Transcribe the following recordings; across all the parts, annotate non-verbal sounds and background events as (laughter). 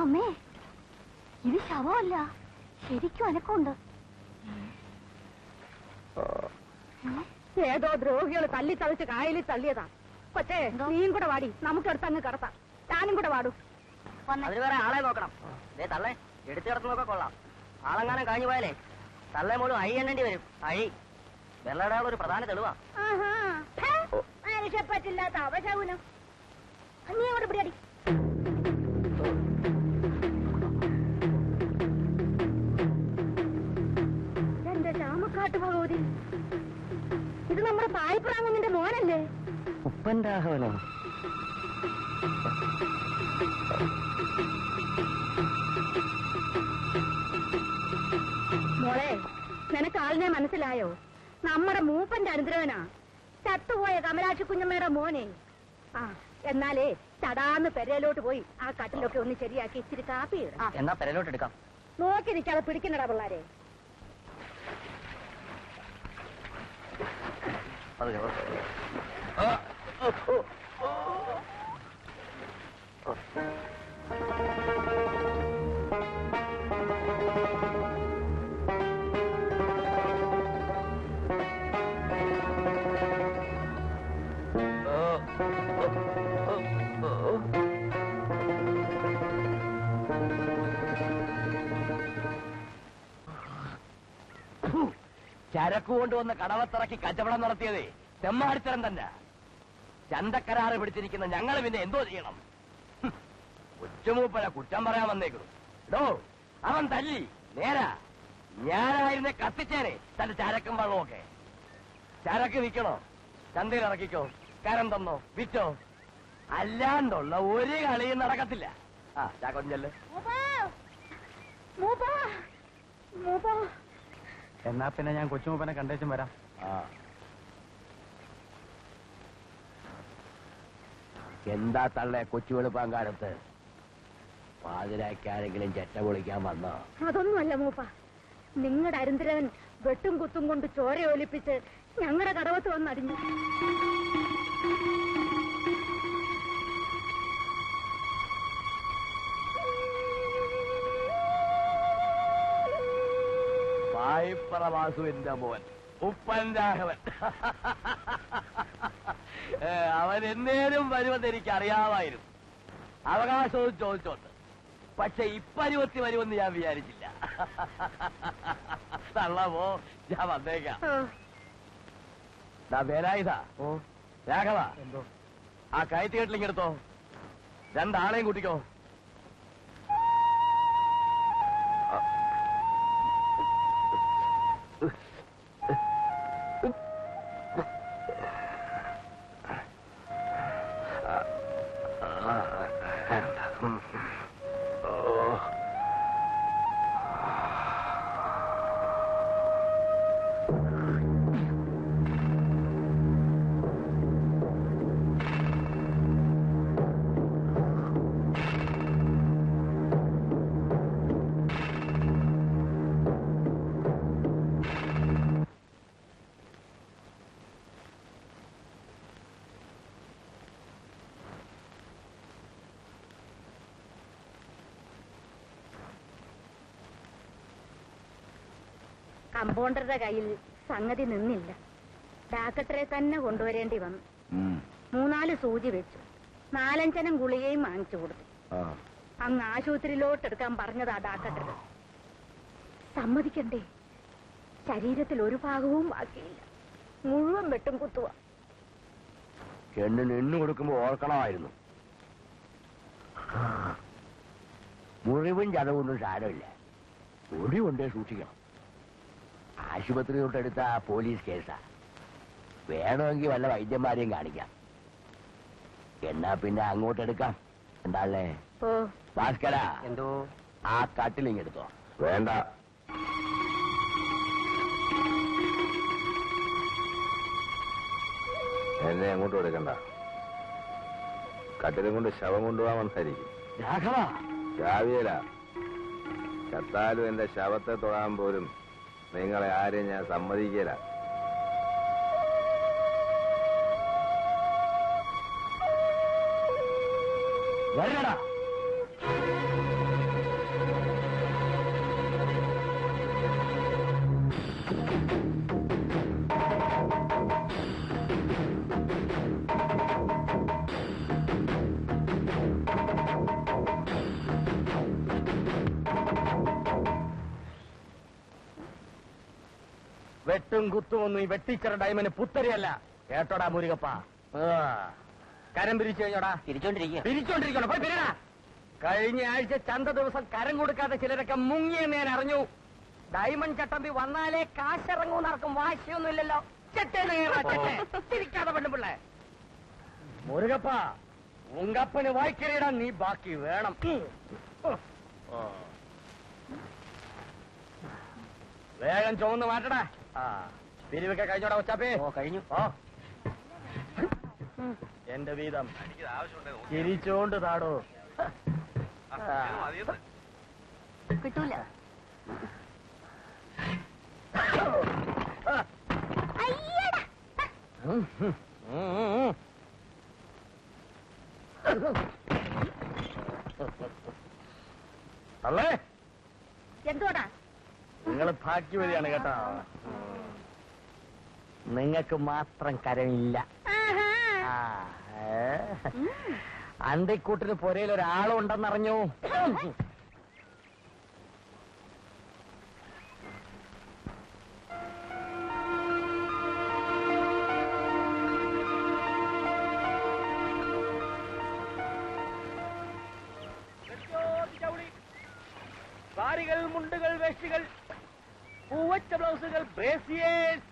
അയ്യോ അമ്മേ ഇത് ശവമല്ല. ശരിക്കും അനക്കമുണ്ട്. ഏതോ ദ്രോഹികൾ തല്ലി തളിച്ച് കായലിൽ തള്ളിയതാ. കൊച്ചേ നീയും കൂടെ വാടി. നമുക്ക് അങ്ങ് കിടത്താം. ഞാനും കൂടെ വാടൂ. അതിന് വേറെ ആളെ നോക്കണം. ദേ തള്ളേ എടുത്തു കിടത്തുന്നൊക്കെ കൊള്ളാം. ആളെങ്ങാനും കഴിഞ്ഞു പോയാലേ തള്ളേ മുഴുവൻ അഴി എണ്ണേണ്ടി വരും. അഴി വെള്ളയുടെ ഒരു പ്രധാന തെളിവാ. മനുഷ്യപ്പറ്റില്ലാത്ത അവശകുനം. നീ അങ്ങോട്ട് പിടിയടി. ചാമക്കാട്ട് ഭഗവതി. ഇത് നമ്മുടെ പായ്പ്രാങ്ങുന്നിന്റെ മോനല്ലേ? ഉപ്പൻ രാഘവനോ? മോളെ നിനക്ക് ആളിനെ മനസ്സിലായോ? നമ്മുടെ മൂപ്പന്റെ അനുദ്രവനാ ചത്തുപോയ കമലാക്ഷി കുഞ്ഞമ്മയുടെ മോനെ. ആ എന്നാലേ ചടാന്ന് പെരയിലോട്ട് പോയി ആ കട്ടിലൊക്കെ ഒന്ന് ശരിയാക്കി ഇച്ചിരി കാപ്പി എന്നാ പെരയിലോട്ട് എടുക്കാം. നോക്കി നിൽക്കാതെ പിടിക്കുന്നടാ പിള്ളാരെ. അത് ചരക്ക് കൊണ്ടുവന്ന് കടവത്തിറക്കി കച്ചവടം നടത്തിയതേ തെമ്മാടിത്തരം തന്നെ. ചന്തക്കരാറ് പിടിച്ചിരിക്കുന്ന ഞങ്ങൾ പിന്നെ എന്തോ ചെയ്യണം? ഹും, കൊച്ചുമൂപ്പന കുറ്റം പറയാൻ വന്നേക്കുന്നു. ഡോ അവൻ തല്ലി. നേരാ. ഞാനായിരുന്നെ കത്തിച്ചേനെ തന്റെ ചരക്കും വെള്ളമൊക്കെ ചരക്ക് വിൽക്കണോ? ചന്തയിൽ ഇറക്കിക്കോ? കരം തന്നോ? വിറ്റോ? അല്ലാണ്ടുള്ള ഒരു കളിയും നടക്കത്തില്ല. ആ ചാക്കൊഞ്ചല്ലേ മൂപ്പ. എന്നാ പിന്നെ ഞാൻ കൊച്ചുമൂപ്പനെ കണ്ടേച്ചും വരാം. എന്താ തള്ളേ കൊച്ചു വെളുപ്പാങ്കാലത്ത്? പാതിരാക്കാരെങ്കിലും ചെറ്റ പൊളിക്കാൻ വന്നോ? അതൊന്നുമല്ല മൂപ്പ. നിങ്ങളുടെ അരുന്തരവൻ വെട്ടും കുത്തും കൊണ്ട് ചോര ഒലിപ്പിച്ച് ഞങ്ങളുടെ കടവത്ത് വന്നടിഞ്ഞു. വായ്പറ വാസുവിന്റെ മോൻ. ഉപ്പൻ രാഘവൻ. (laughs) അവൻ എന്നേലും വരുമെന്ന് എനിക്ക് അറിയാമായിരുന്നു. അവകാശവും ചോദിച്ചോണ്ട്. പക്ഷെ ഇപ്പരുവത്തി വരുമെന്ന് ഞാൻ വിചാരിച്ചില്ല. (laughs) തള്ളവോ ഞാൻ വന്നേക്കാം. വേലായുധ. രാഘവ. ആ കയറ്റുകെട്ടിലിങ് എടുത്തോ. രണ്ടാളെയും കൂട്ടിക്കോ. കമ്പൗണ്ടറുടെ കയ്യിൽ സംഗതി നിന്നില്ല. ഡാക്ടറെ തന്നെ കൊണ്ടുവരേണ്ടി വന്നു. മൂന്നാൽ സൂചി വെച്ചു. നാലഞ്ചനം ഗുളികയും വാങ്ങിച്ചു കൊടുത്തു. അങ്ങ് ആശുപത്രിയിലോട്ട് എടുക്കാൻ പറഞ്ഞതാ ഡാക്ടർ സമ്മതിക്കണ്ടേ? ശരീരത്തിൽ ഒരു ഭാഗവും ബാക്കിയില്ല. മുഴുവൻ വെട്ടും കുത്തുക പെണ്ണിന് എണ്ണു കൊടുക്കുമ്പോ ഓർക്കണമായിരുന്നു. മുറിവും ചതവൊന്നും സാരമില്ല കൊണ്ടേ സൂക്ഷിക്കണം. ആശുപത്രിയിലോട്ട് എടുത്ത പോലീസ് കേസാ. വേണമെങ്കിൽ വല്ല വൈദ്യന്മാരെയും കാണിക്കാം. എന്നാ പിന്നെ അങ്ങോട്ട് എടുക്കാം എന്താല്ലേ ഓ. ഭാസ്കര. എന്തോ? ആ കട്ടിലിങ് എടുത്തോ വേണ്ട. എന്നെ അങ്ങോട്ട് എടുക്കണ്ട. കട്ടിലും കൊണ്ട് ശവം കൊണ്ടുപോകാൻ വന്നായിരിക്കും. രാഘവ. രാവിയല ചത്താലും എന്റെ ശവത്തെ തൊടാൻ പോലും നിങ്ങളെ ആരെയും ഞാൻ സമ്മതിക്കില്ല. വരണടാ വെട്ടും കുത്തും ഒന്നും ഈ വെട്ടിക്കര ഡൈമന് പുത്തരിയല്ല. കേട്ടോടാ മുരുകപ്പ. ആ. കരം പിരിച്ചു കഴിഞ്ഞോടാ. തിരിച്ചോണ്ടിരിക്കുക പിരിച്ചോണ്ടിരിക്കണം? പോയി പിരിടാ കഴിഞ്ഞ ആഴ്ച ചന്ത ദിവസം കരം കൊടുക്കാത്ത ചിലരൊക്കെ മുങ്ങിയെന്ന് ഞാൻ അറിഞ്ഞു. ഡയമണ്ട് ചട്ടമ്പി വന്നാലേ കാശിറങ്ങൂ നടക്കും. വാശിയൊന്നുമില്ലല്ലോ. ഇല്ലല്ലോ കേറാ, ചെട്ടേ. ചിരിക്കാതെ പെണ്ണുപിള്ളേ മുരുകപ്പ ഉങ്കപ്പന് വായിക്കറിയിടാൻ നീ ബാക്കി വേണം. വേഗം ചുവന്ന് മാറ്റടാ. പിരിവൊക്കെ കഴിഞ്ഞോടാ ഒച്ചാപ്പേ ഓ കഴിഞ്ഞു. ഓ. എന്റെ വീതം. ചിരിച്ചോണ്ട് താടോ. കിട്ടൂല. അല്ലേ എന്തോടാ നിങ്ങൾ ഭാഗ്യവതിയാണ് കേട്ടോ. നിങ്ങൾക്ക് മാത്രം കരമില്ല. ആ, ഏ? അണ്ടിക്കൂട്ടിന് പുരയിൽ ഒരാളുണ്ടെന്നറിഞ്ഞു സാരികൾ മുണ്ടുകൾ വേഷ്ടികൾ പൂവച്ച ബ്ലൗസുകൾ ബ്രേസിയേഴ്സ്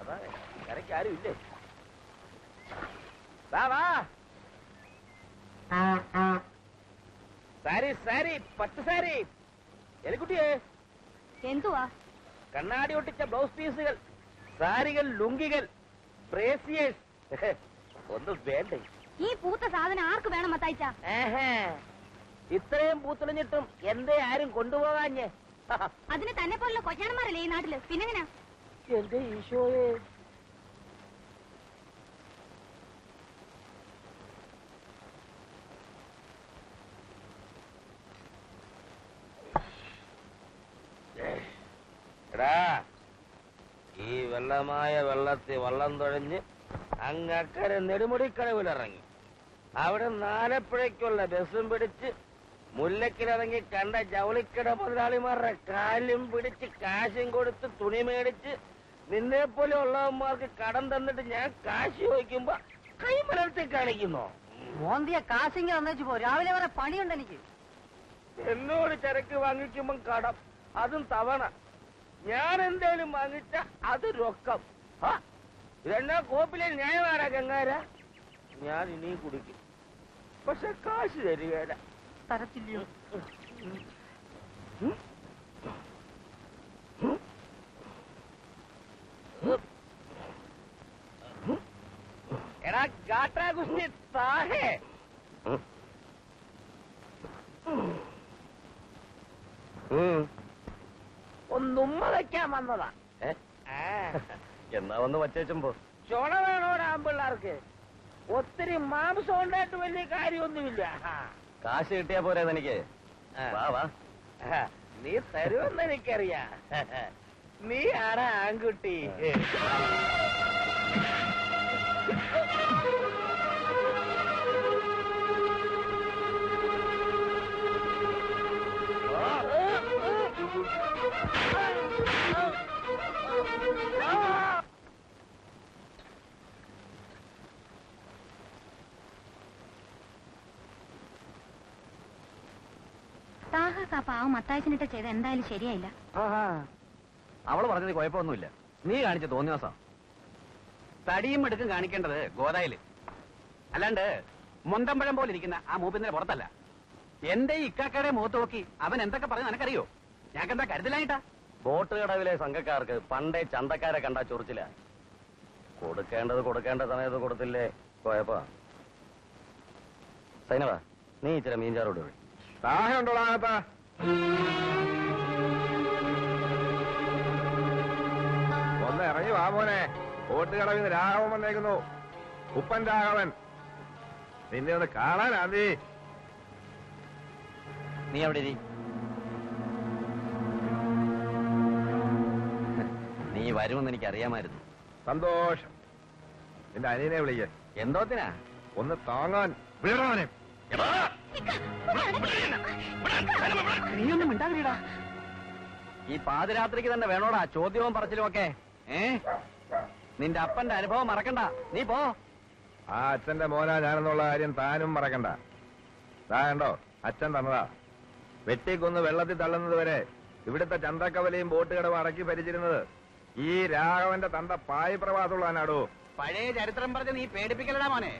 അതാണ്. കരയ്ക്ക് ആരും ഇല്ലേ? വാ വാ. സാരി സാരി പട്ട് സാരി. എലിക്കുട്ടിയെ. എന്തുവാ? കണ്ണാടി ഒട്ടിച്ച ബ്ലൗസ് പീസുകൾ സാരികൾ ലുങ്കികൾ ബ്രേസിയേഴ്സ്. (laughs) ഒന്നും വേണ്ടേ. ഈ പൂത്ത സാധനം ആർക്ക് വേണം മത്തായിച്ച. ഇത്രയും പൂത്തുളിഞ്ഞിട്ടും എന്തേ ആരും കൊണ്ടുപോകാഞ്ഞേ? (laughs) അതിന് തന്നെ പോലുള്ള കൊച്ചാണന്മാരല്ലേ ഈ നാട്ടിൽ? പിന്നെങ്ങനാ? എന്റെ ഈശോയെ എടാ ഈ വെള്ളമായ വെള്ളത്തിൽ വള്ളം തുഴഞ്ഞ് അങ്ങക്കരെ നെടുമുടിക്കടവിലിറങ്ങി. അവിടെ നാലപ്പുഴയ്ക്കുള്ള ബസ്സും പിടിച്ച് മുല്ലക്കിലിറങ്ങി കണ്ട ജൗളിക്കട മുതലാളിമാരുടെ കാലും പിടിച്ച് കാശും കൊടുത്ത് തുണി മേടിച്ച് നിന്നെ പോലെ ഉള്ളവന്മാർക്ക് കടം തന്നിട്ട് ഞാൻ കാശ് ചോദിക്കുമ്പോ കൈമലത്തെ കാണിക്കുന്നോ? മോന്തിയ കാശിങ്ങി തന്നേച്ചു പോ. രാവിലെ വരെ പണിയുണ്ട് എനിക്ക്. എന്നോട് ചരക്ക് വാങ്ങിക്കുമ്പോ കടം അതും തവണ. ഞാൻ എന്തേലും വാങ്ങിച്ച അത് രൊക്കം. രണ്ടാം ഇതെന്നാ കോപ്പിലെ ന്യായമാരാ ഗംഗാര? ഞാൻ ഇനിയും കുടിക്കും. പക്ഷെ കാശ് തരികയില്ല തരത്തില്ലയോ? ഗാട്ടാ കുസ്തി താഹേ ഒന്നുമ്മ വയ്ക്കാൻ വന്നതാ. എന്നാ വന്ന് വച്ചേച്ചുമ്പോ? ചുണ വേണോടാ ആമ്പിള്ളാർക്ക് ഒത്തിരി മാംസം ഉണ്ടായിട്ട് വലിയ കാര്യമൊന്നുമില്ല. കാശ് കിട്ടിയാ പോരെ എനിക്ക് വാ വാ. നീ തരുമെന്ന് എനിക്കറിയാ. നീ ആടാ ആൺകുട്ടി. താഹക്ക് പാവം മത്തായച്ചനിട്ട് ചെയ്ത എന്തായാലും ശരിയായില്ല. അവൾ പറഞ്ഞത് കുഴപ്പമൊന്നുമില്ല. നീ കാണിച്ച തോന്നിയാസം തടിയും എടുക്കും കാണിക്കേണ്ടത് ഗോദായിൽ. അല്ലാണ്ട് മുന്തമ്പഴം പോലെ ഇരിക്കുന്ന ആ മൂപ്പിന്റെ പുറത്തല്ല. എന്റെ ഇക്കാക്കയുടെ മുഖത്ത് നോക്കി അവൻ എന്തൊക്കെ പറഞ്ഞു നിനക്കറിയോ? ഞങ്ങൾക്കെന്താ കരുതലായിട്ടാ? ബോട്ട് കടവിലെ സംഘക്കാർക്ക് പണ്ടേ ചന്തക്കാരെ കണ്ടാ ചൊറിച്ചില്ല കൊടുക്കേണ്ടത് കൊടുക്കേണ്ട സമയത്ത് കൊടുത്തില്ലേ? പോയപ്പോ. സൈനവാ നീ ഇച്ചിരി മീൻചാറോട് പോയി ദാഹമുണ്ടോളാത്ത ഒന്ന് ഇറങ്ങി വാ മോനെ. കോട്ടുകടവിൽ നിന്ന് രാഘവൻ വന്നേക്കുന്നു. ഉപ്പൻ രാഘവൻ. നിന്നെ ഒന്ന് കാണാനാ നീ. നീ അവിടെ ഇരി? നീ വരുമെന്ന് എനിക്ക് അറിയാമായിരുന്നു സന്തോഷം. എന്റെ അനിയനെ വിളിക്ക. എന്തോത്തിനാ? ഒന്ന് താങ്ങാൻ നീയൊന്നും മിണ്ടാതിരിടാ. ഈ പാതിരാത്രിക്ക് തന്നെ വേണോടാ ചോദ്യവും പറച്ചിലും ഒക്കെ ഏ? നിന്റെ അപ്പന്റെ അനുഭവം മറക്കണ്ട. നീ പോ. ആ അച്ഛന്റെ മോനാ ഞാനെന്നുള്ള കാര്യം താനും മറക്കണ്ട. താ കണ്ടോ? അച്ഛൻ തന്നതാ. വെട്ടിക്കൊന്ന് വെള്ളത്തിൽ തള്ളുന്നത് വരെ ഇവിടുത്തെ ചന്തക്കവലയും ബോട്ട് കടവും അടക്കി ഭരിച്ചിരുന്നത് ഈ രാഘവന്റെ തന്ത പായ പ്രവാസമുള്ളവനാടോ പഴയ ചരിത്രം പറഞ്ഞ് നീ പേടിപ്പിക്കലടാ മോനെ.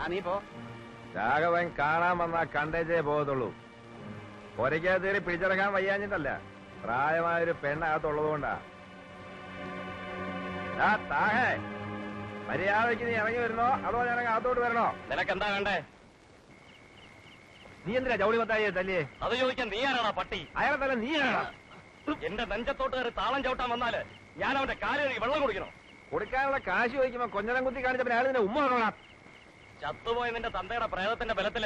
ആ നീ പോ. രാഘവൻ കാണാൻ വന്നാ കണ്ടേച്ചേ പോകത്തുള്ളൂ. ഒരയ്ക്കകത്ത് കയറി പിടിച്ചിറക്കാൻ വയ്യാഞ്ഞിട്ടല്ല. പ്രായമായൊരു പെണ്ണകത്തുള്ളത് കൊണ്ടാ ആ താഹേ മര്യാദയ്ക്ക് നീ ഇറങ്ങി വരുന്നോ? അതോ ഞാൻ അകത്തോട്ട് വരണോ? നിനക്ക് എന്താ വേണ്ടേ? നീ എന്തിനാ ജൗളി മത്തായി തല്ലിയേ? അത് ചോദിക്കാൻ നീ ആരാടാ പട്ടി? അയാളെ തല നീ എന്റെ നെഞ്ചത്തോട്ട് കയറി താളം ചവിട്ടാൻ വന്നാൽ ഞാൻ അവന്റെ കാലുകളിൽ വെള്ളം കുടിക്കണോ. കൊടുക്കാനുള്ള കാശ് ചോദിക്കുമ്പോ കൊഞ്ഞനം കുത്തി കാണിച്ചപ്പോ അയാൾ നിന്നെ ഉമ്മ കൊള്ളാം ചത്തുപോയ നിന്റെ തന്തയുടെ പ്രേതത്തിന്റെ ബലത്തിൽ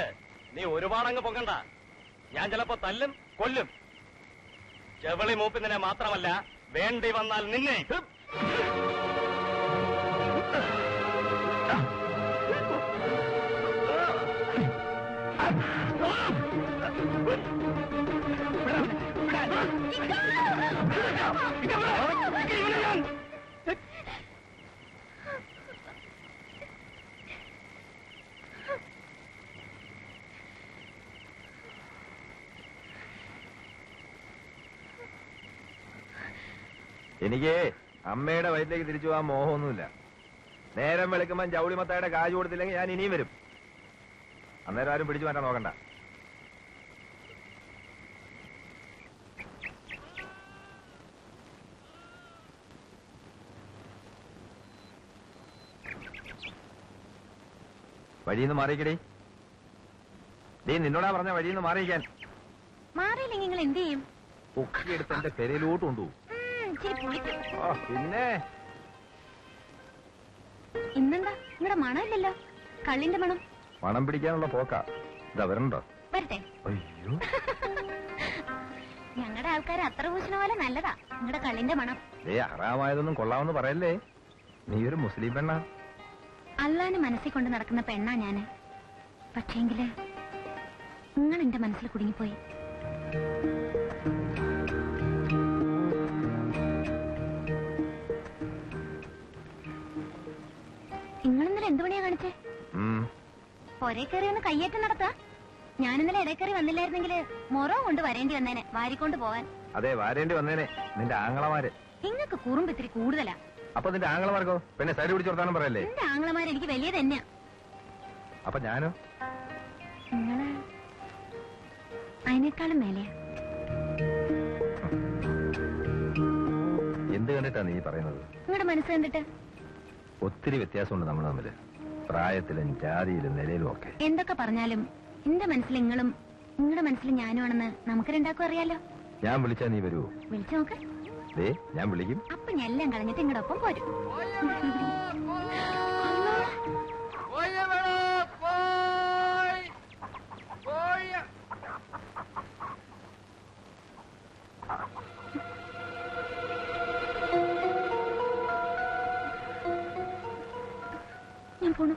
നീ ഒരുപാടങ്ങ് പൊങ്ങണ്ട. ഞാൻ ചിലപ്പോ തല്ലും കൊല്ലും. ചെവളി മൂപ്പിന്നിനെ മാത്രമല്ല വേണ്ടി വന്നാൽ നിന്നെ. ഹ്! എനിക്ക് അമ്മയുടെ വയറ്റിലേക്ക് തിരിച്ചു പോകാൻ മോഹമൊന്നുമില്ല. നേരം വെളുക്കുമ്പോൾ ജൗളി മത്തായുടെ കാശ് കൊടുത്തില്ലെങ്കിൽ ഞാൻ ഇനിയും വരും. അന്നേരം ആരും പിടിച്ചു മാറ്റാൻ നോക്കണ്ട. വഴിന്ന് മാറിക്കടി നീ നിന്നോടാ പറഞ്ഞ വഴിന്ന് മാറിയിക്കാൻ മാറിയില്ലെങ്കിൽ നിങ്ങൾ എന്ത് ചെയ്യും? പൊക്കിയെടുത്ത് എന്റെ പെരയിലോട്ട് കൊണ്ടുപോകും. പിന്നെ? ഇന്നെന്താ? ഇവിടെ മണമില്ലല്ലോ. കള്ളിന്റെ മണം. മണം പിടിക്കാനുള്ള പോക്കാ. ഇതാ വരണ്ടോ? വരട്ടെ. അയ്യോ. (laughs) ഞങ്ങളുടെ ആൾക്കാർ അത്ര പൂശണ പോലെ നല്ലതാ. നിങ്ങളുടെ കള്ളിന്റെ മണം. ഏ അറാമായതൊന്നും കൊള്ളാമെന്ന് പറയല്ലേ? നീ ഒരു മുസ്ലിം പെണ്ണാ. അള്ളാന് മനസ്സിൽ കൊണ്ട് നടക്കുന്ന പെണ്ണാ ഞാൻ. പക്ഷേങ്കിൽ നിങ്ങൾ എന്റെ മനസ്സിൽ കുടുങ്ങിപ്പോയി. നിങ്ങൾ ഇന്നലെ എന്ത് പണിയാ കാണിച്ചേ? ഉം. ഒരേ കയറി ഒന്ന് കയ്യേറ്റം നടത്താ? ഞാൻ ഇന്നലെ ഇടയ്ക്കറി വന്നില്ലായിരുന്നെങ്കിൽ മൊറോ കൊണ്ട് വരേണ്ടി വന്നേനെ വാരിക്കൊണ്ട് പോവാൻ. അതെ വാരേണ്ടി വന്നേനെ നിന്റെ ആങ്ങളമാര്. നിങ്ങൾക്ക് കൂടുതലാ. അപ്പൊ നിന്റെ ആംഗ്ലമാർക്കോ പിന്നെ സൈഡ് പിടിച്ചു കൊടുത്താനും പറയല്ലേ? എന്റെ ആങ്ങളമാർ എനിക്ക് വലിയ തന്നെയാ. അപ്പൊ ഞാനോ? നിങ്ങൾ അതിനേക്കാളും മേലെയാ. എന്ത് കണ്ടിട്ടാ നീ പറയുന്നത്? നിങ്ങളുടെ മനസ്സ് കണ്ടിട്ട്? ഒത്തിരി വ്യത്യാസമുണ്ട് നമ്മൾ തമ്മിൽ പ്രായത്തിലും ജാതിയിലും നിലയിലും ഒക്കെ. എന്തൊക്കെ പറഞ്ഞാലും എന്റെ മനസ്സിൽ നിങ്ങളും നിങ്ങളുടെ മനസ്സിൽ ഞാനുമാണെന്ന് നമുക്ക് രണ്ടാക്കും അറിയാലോ. ഞാൻ വിളിച്ചാ നീ വരൂ വിളിച്ചു നോക്ക്. ദേ ഞാൻ വിളിക്കും. അപ്പൊ ഞാൻ എല്ലാം കളഞ്ഞിട്ട് നിങ്ങളുടെ ഒപ്പം പോരും. Thank ഞാൻ പോണു.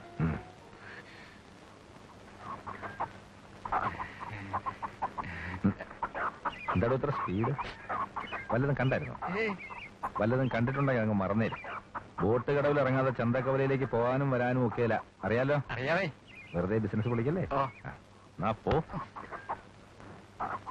എന്താടോ ഇത്ര സ്പീഡ് വല്ലതും കണ്ടായിരുന്നോ? വല്ലതും കണ്ടിട്ടുണ്ടെങ്കിൽ അങ്ങ് മറന്നേരും ബോട്ട് കടവിൽ ഇറങ്ങാതെ ചന്തക്കവലയിലേക്ക് പോകാനും വരാനും ഒക്കെയല്ല. അറിയാലോ? അറിയാവേ. വെറുതെ ബിസിനസ് പൊളിക്കല്ലേ ആ, എന്നാ പോ.